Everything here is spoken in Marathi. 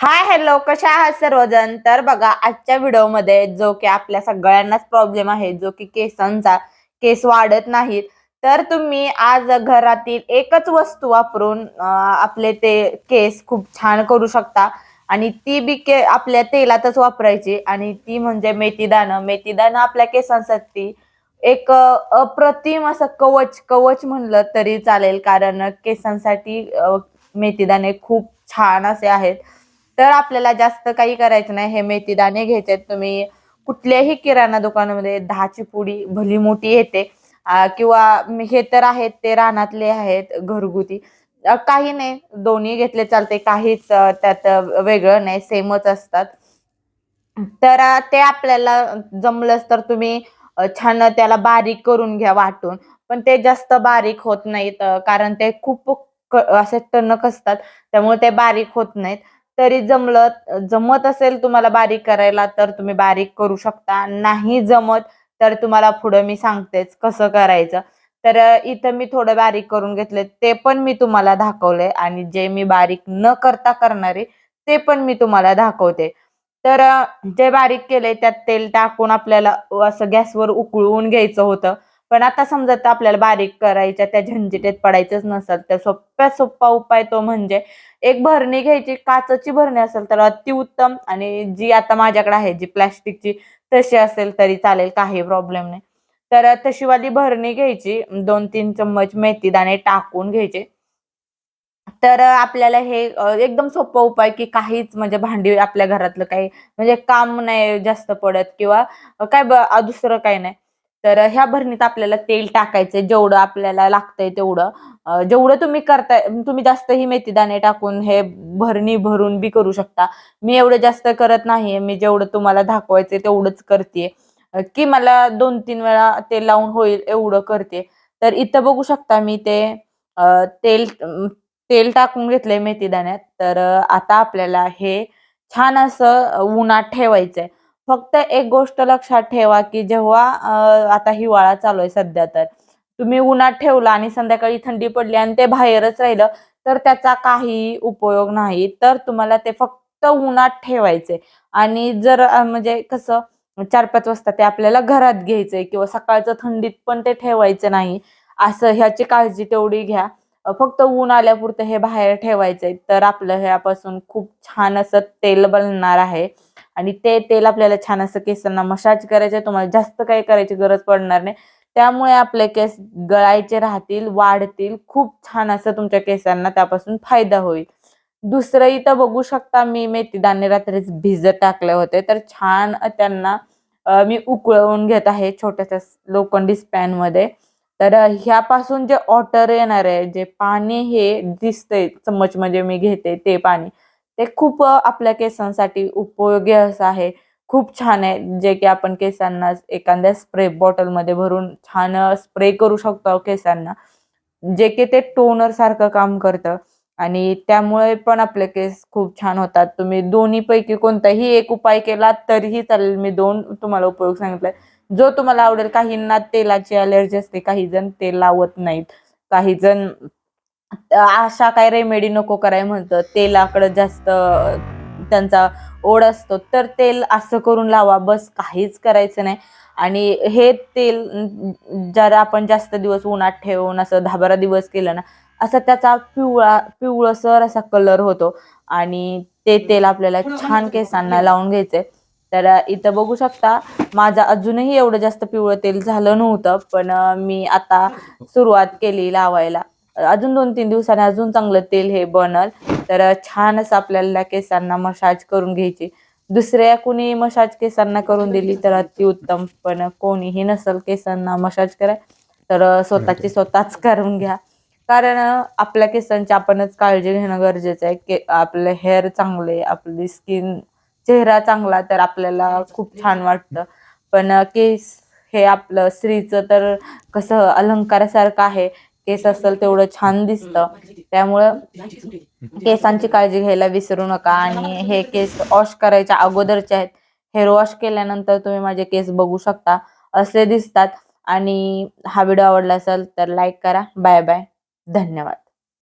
हाय हॅलो कशा आहात सर्वजण? तर बघा आजच्या व्हिडिओमध्ये जो की आपल्या सगळ्यांनाच प्रॉब्लेम आहे जो की केसांचा केस वाढत नाहीत तर तुम्ही आज घरातील एकच वस्तू वापरून आपले ते केस खूप छान करू शकता. आणि ती बी के आपल्या तेलातच वापरायची. आणि ती म्हणजे मेथीदाणं मेथीदाणं आपल्या केसांसाठी एक अप्रतिम असं कवच कवच म्हणलं तरी चालेल. कारण केसांसाठी मेथीदाणे खूप छान असे आहेत. तर आपल्याला जास्त काही करायचं नाही. हे मेथी दाणे घ्यायचे आहेत. तुम्ही कुठल्याही किराणा दुकानामध्ये दहाची पुडी भली मोठी येते. किंवा हे तर आहेत ते रानातले आहेत घरगुती. काही नाही. दोन्ही घेतले चालते. काहीच त्यात वेगळं नाही. सेमच असतात. तर ते आपल्याला जमलंच तर तुम्ही छान त्याला बारीक करून घ्या वाटून. पण ते जास्त बारीक होत नाहीत. कारण ते खूप असे टणक असतात. त्यामुळे ते बारीक होत नाहीत. तरी जमलं जमत असेल तुम्हाला बारीक करायला तर तुम्ही बारीक करू शकता. नाही जमत तर तुम्हाला पुढं मी सांगतेच कसं करायचं. तर इथं मी थोडं बारीक करून घेतले ते पण मी तुम्हाला दाखवले आणि जे मी बारीक न करता करणारे ते पण मी तुम्हाला दाखवते. तर जे बारीक केले त्यात तेल टाकून आपल्याला असं गॅसवर उकळून घ्यायचं होतं. पण आता समजा तर आपल्याला बारीक करायच्या त्या झंझटेत पडायचंच नसेल तर सोप्यात सोपा उपाय तो म्हणजे एक भरणी घ्यायची काचची भरणी असेल तर अतिउत्तम आणि जी आता माझ्याकडे आहे जी प्लॅस्टिकची तशी असेल तरी चालेल काही प्रॉब्लेम नाही. तर तशीवाली भरणी घ्यायची दोन तीन चम्मच मेथी दाणे टाकून घ्यायचे. तर आपल्याला हे एकदम सोपा उपाय की काहीच म्हणजे भांडी आपल्या घरातलं काही म्हणजे काम नाही जास्त पडत किंवा काय दुसरं काही नाही. तर ह्या भरणीत आपल्याला तेल टाकायचं जेवढं आपल्याला लागतंय तेवढं. जेवढं तुम्ही करताय तुम्ही जास्तही मेथीदाणे टाकून हे भरणी भरून बी करू शकता. मी एवढं जास्त करत नाहीये मी जेवढं तुम्हाला दाखवायचं तेवढंच करते की मला दोन तीन वेळा तेल लावून होईल एवढं करते तर इथं बघू शकता मी ते तेल तेल टाकून घेतलंय मेथीदाण्यात. तर आता आपल्याला हे छान असं उन्हात ठेवायचंय. फक्त एक गोष्ट लक्षात ठेवा की जेव्हा आता हिवाळा चालू आहे सध्या तर तुम्ही उन्हात ठेवला आणि संध्याकाळी थंडी पडली आणि ते बाहेरच राहिलं तर त्याचा काही उपयोग नाही. तर तुम्हाला ते फक्त उन्हात ठेवायचे. आणि जर म्हणजे कसं चार पाच वाजता ते आपल्याला घरात घ्यायचंय किंवा सकाळचं थंडीत पण ते ठेवायचं नाही असं ह्याची काळजी तेवढी घ्या. फक्त ऊन आल्यापुरतं हे बाहेर ठेवायचंय. तर आपलं ह्यापासून खूप छान असं तेल बनणार आहे. आणि ते तेल आपल्याला छान असं केसांना मसाज करायचं तुम्हाला जास्त काही करायची गरज पडणार नाही. त्यामुळे आपले केस गळायचे राहतील वाढतील खूप छान असं तुमच्या केसांना त्यापासून फायदा होईल. दुसरं इथं बघू शकता मी मेथीदाणे रात्रीच भिजत टाकले होते तर छान त्यांना मी उकळवून घेत आहे छोट्याशा लोखंडी स्पॅनमध्ये. तर ह्यापासून जे ऑटर येणार आहे जे पाणी हे दिसतंय चम्मच म्हणजे मी घेते ते पाणी ते खूप आपल्या केसांसाठी उपयोगी असं आहे. खूप छान आहे जे की आपण केसांना एखाद्या स्प्रे बॉटलमध्ये भरून छान स्प्रे करू शकतो केसांना. जे की ते टोनर सारखं काम करतं आणि त्यामुळे पण आपले केस खूप छान होतात. तुम्ही दोन्ही पैकी कोणताही एक उपाय केला तरीही चालेल. मी दोन तुम्हाला उपयोग सांगितलाय जो तुम्हाला आवडेल काहींना तेलाची अलर्जी असते काही जण तेल लावत नाहीत. काही जण अशा काय रेमेडी नको कराय म्हणतं तेलाकडे जास्त त्यांचा ओढ असतो. तर तेल असं करून लावा. बस काहीच करायचं नाही. आणि हे तेल जर आपण जास्त दिवस उन्हात ठेवून असं दहा बारा दिवस केलं ना असा त्याचा पिवळा पिवळसर असा कलर होतो. आणि ते तेल आपल्याला छान केसांना लावून घ्यायचंय. तर इथं बघू शकता माझं अजूनही एवढं जास्त पिवळं तेल झालं नव्हतं. पण मी आता सुरुवात केली लावायला. अजून दोन तीन दिवसांनी अजून चांगलं तेल हे बनल. तर छान असं आपल्याला केसांना मसाज करून घ्यायची. दुसऱ्या कुणी मसाज केसांना करून दिली तर अतिउत्तम पण कोणीही नसल केसांना मसाज कराय तर स्वतःची स्वतःच करून घ्या. कारण आपल्या केसांची आपणच काळजी घेणं गरजेचं आहे. की आपले हेअर चांगले आपली स्किन चेहरा चांगला तर आपल्याला खूप छान वाटतं. पण केस हे आपलं स्त्रीचं तर कसं अलंकारासारखं आहे. केस असेल तेवढं छान दिसतं. त्यामुळं केसांची काळजी घ्यायला विसरू नका आणि हे केस वॉश करायच्या अगोदरचे आहेत. हेअर वॉश केल्यानंतर तुम्ही माझे केस बघू शकता. असे दिसतात. आणि हा व्हिडिओ आवडला असेल तर लाईक करा. Bye bye. धन्यवाद.